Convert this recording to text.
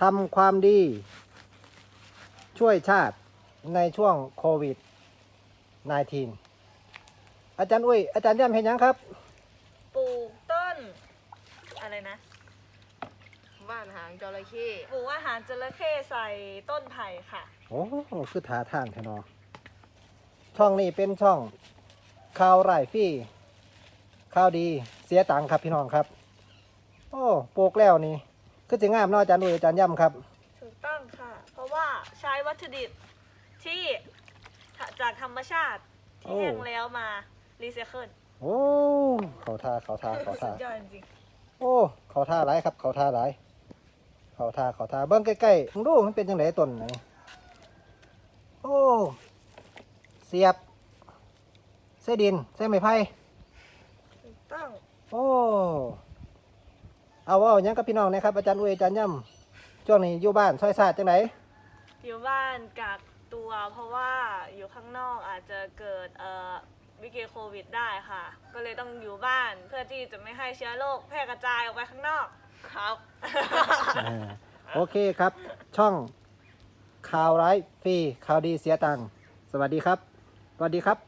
ทำความดี ช่วยชาติในช่วงโควิด -19 อาจารย์อุ้ย อาจารย์ย่ำเห็นยังครับ ปลูกต้น อะไรนะ บ้านหางจระเข้ปลูกอาหารจระเข้ใส่ต้นไผ่ค่ะ โอ้คือถาทางแทนอช่องนี้เป็นช่องข่าวไร่ฟรี่ข่าวดีเสียตังค์ครับพี่น้องครับ โอ้ปลูกแล้วนี่ คือสิงามเนาะอาจารย์อุ้ยอาจารย์ย่ำครับ ถูกต้องค่ะ เพราะว่าใช้วัตถุดิบที่จากธรรมชาติที่โอ้แห้งแล้วมารีไซเคิลโอ้เขาท่าเขาท่าเขาสุท่าดยอดจริงโอ้เขาท่าหลายครับ เขาท่าหลายเขาท่าเขาท่าเบิ้งใกล้ๆมึงดูมันเป็นยังไงต้นไหนโอ้เสียบเส้ดินเส้ไม้ไผ่ๆถูกต้อง โอ้ เอาเอาหยังกับพี่น้องนะครับอาจารย์อุ้ยอาจารย์ย่ำช่วงนี้อยู่บ้านซอยศาสตร์จังไหนอยู่บ้านกักตัวเพราะว่าอยู่ข้างนอกอาจจะเกิดเอ่อวิกฤตโควิดได้ค่ะ ก็เลยต้องอยู่บ้านเพื่อที่จะไม่ให้เชื้อโรคแพร่กระจายออกไปข้างนอกครับ อ่าโอเคครับ ช่องข่าวร้ายฟรีข่าวดีเสียตังค์สวัสดีครับ สวัสดีครับ